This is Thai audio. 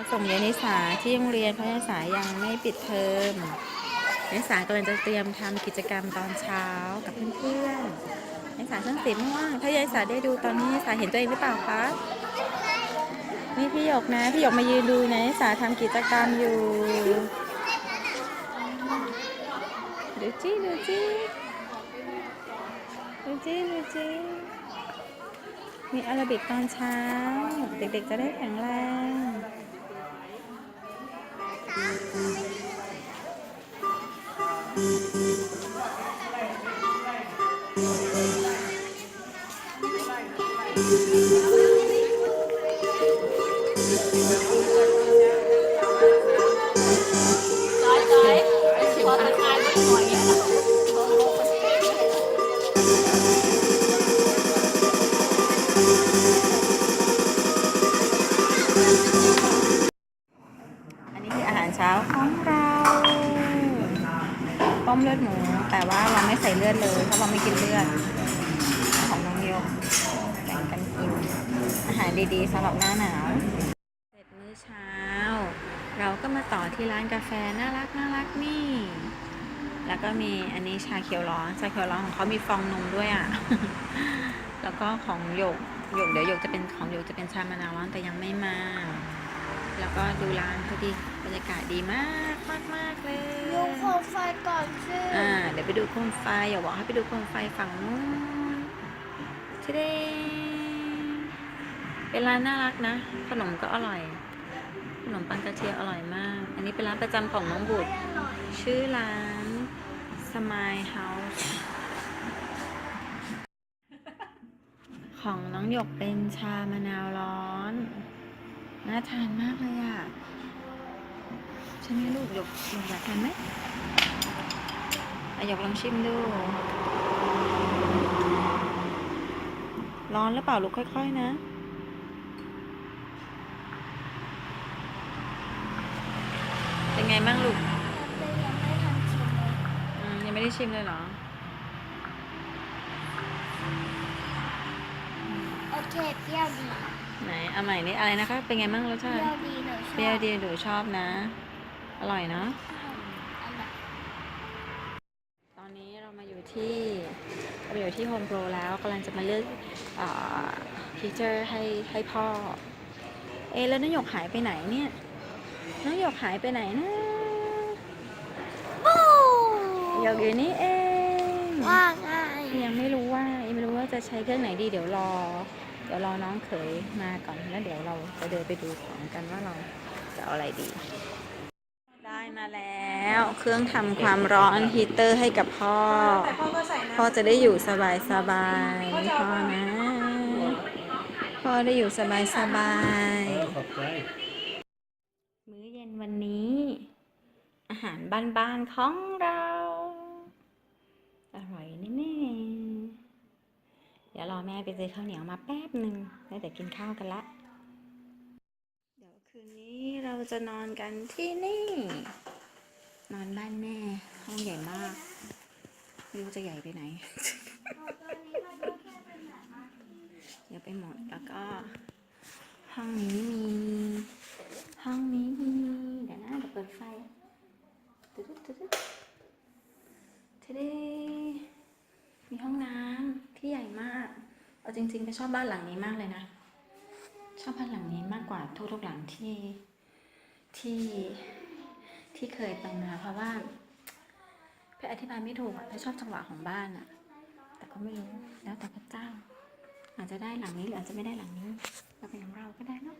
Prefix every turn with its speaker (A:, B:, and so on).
A: มาส่งยายนิสาที่โรงเรียนเพราะยายนิสายังไม่ปิดเทอมยายนิสากำลังจะเตรียมทำกิจกรรมตอนเช้ากับเพื่อนๆยายนิสาเพิ่งสีม่วงถ้ายายนิสาได้ดูตอนนี้ยายนิสาเห็นตัวเองหรือเปล่าคะนี่พี่หยกนะพี่หยกมายืนดูนะยายนิสาทำกิจกรรมอยู่ดูจี้ดูจี้ดูจี้ดูจี้มีอาราบิกตอนเช้า เด็กๆจะได้แข็งแรง
B: ร้
A: ต้มเลือดหมู แต่ว่าเราไม่ใส่เลือดเลยเพราะเราไม่กินเลือด ของน้องโยกแบ่งกันกิน อาหารดีๆสำหรับหน้าหนาว เสร็จมื้อเช้า เราก็มาต่อที่ร้านกาแฟน่ารักน่ารักนี่ แล้วก็มีอันนี้ชาเขียวร้อนชาเขียวร้อนของเขามีฟองนมด้วยอะ แล้วก็ของหยกหยกเดี๋ยวหยกจะเป็นของหยกจะเป็นชามะนาวร้อนแต่ยังไม่มา แล้วก็ดูร้านเขาดีบรรยากาศดีมากมากมากๆเลย
B: ยุงโคมไฟก่อนสิ
A: อ่าเดี๋ยวไปดูโคมไฟอย่าบอกให้ไปดูโคมไฟฝั่งนู้นทีเดเป็นร้านน่ารักนะ ขนมก็อร่อย ขนมปังกระเทียมอร่อยมาก อันนี้เป็นร้านประจำของน้องบุตร ชื่อร้าน Smile House ของน้องหยกเป็นชามะนาวร้อน น่าทานมากเลยอะใช่ไหมลูกหยกหยกอยากทานไหมอะหยกลองชิมดู ร้อนหรือเปล่าลูกค่อย ๆ นะเป็นไงบ้างลูกอืมยังไม่ได้ชิมเลยเหรอ
B: โอเคเปรี้ยวดี
A: ไหนเอาใหม่นี่อะไรนะคะ เป็นไงบ้างรส
B: เป
A: ชา
B: รี้
A: ติ
B: ยวดีหนูชอบ
A: เปรี้ยวดีหนูชอบนะ อร่อยเนาะ
B: อร่อย
A: ตอนนี้เรามาอยู่ที่เราอยู่ที่โฮมโปรแล้วกำลังจะมาเลือกฟีเจอร์ให้ให้พ่อ เอะแล้วน้องหยกหายไปไหนเนี่ยน้องหยกหายไปไหนนะ
B: บู๊
A: หยกอยู่นี่เอง
B: ว่าง่าย
A: ยังไม่รู้ว่ายังไม่รู้ว่าจะใช้เครื่องไหนดีเดี๋ยวรอ เดี๋ยวรอน้องเขยมาก่อนแล้วเดี๋ยวเราจะเดินไปดูของกันว่าเราจะเอาอะไรดี ได้มาแล้ว เครื่องทำความร้อนฮีเตอร์ให้กับพ่อ
C: แต่พ่อก็ใส่น้
A: พ่อจะได้อยู่สบายสบายๆพ่อนะ พ่อได้อยู่สบายสบายๆ
D: ขอบใจ
A: มื้อเย็นวันนี้ อาหารบ้านๆของเรา อร่อยแน่ๆเดี๋ยวรอ แม่ไปซื้อข้าวเหนียวมาแป๊บหนึ่งแล้วเดี๋ยวกินข้าวกันละ เดี๋ยวคืนนี้เราจะนอนกันที่นี่ นอนบ้านแม่ ห้องใหญ่มากไม่รู้จะใหญ่ไปไหนเดี๋ยวไปหมดแล้วก็ ห้องนี้มี ห้องนี้มีเดี๋ยวนะเดี๋ยวเปิดไฟตึ๊ดตึ๊ดตึ๊ดทีนี้มีห้องน้ำที่ใหญ่มาก เอาจริงๆไปชอบบ้านหลังนี้มากเลยนะ ชอบบ้านหลังนี้มากกว่าทุกๆหลังที่ที่ที่เคยไปมาเพราะว่าไปอธิบายไม่ถูกอะไปชอบจังหวะของบ้านอะแต่ก็ไม่รู้แล้วแต่พระเจ้า อาจจะได้หลังนี้หรืออาจจะไม่ได้หลังนี้เราเป็นของเราก็ได้เนาะ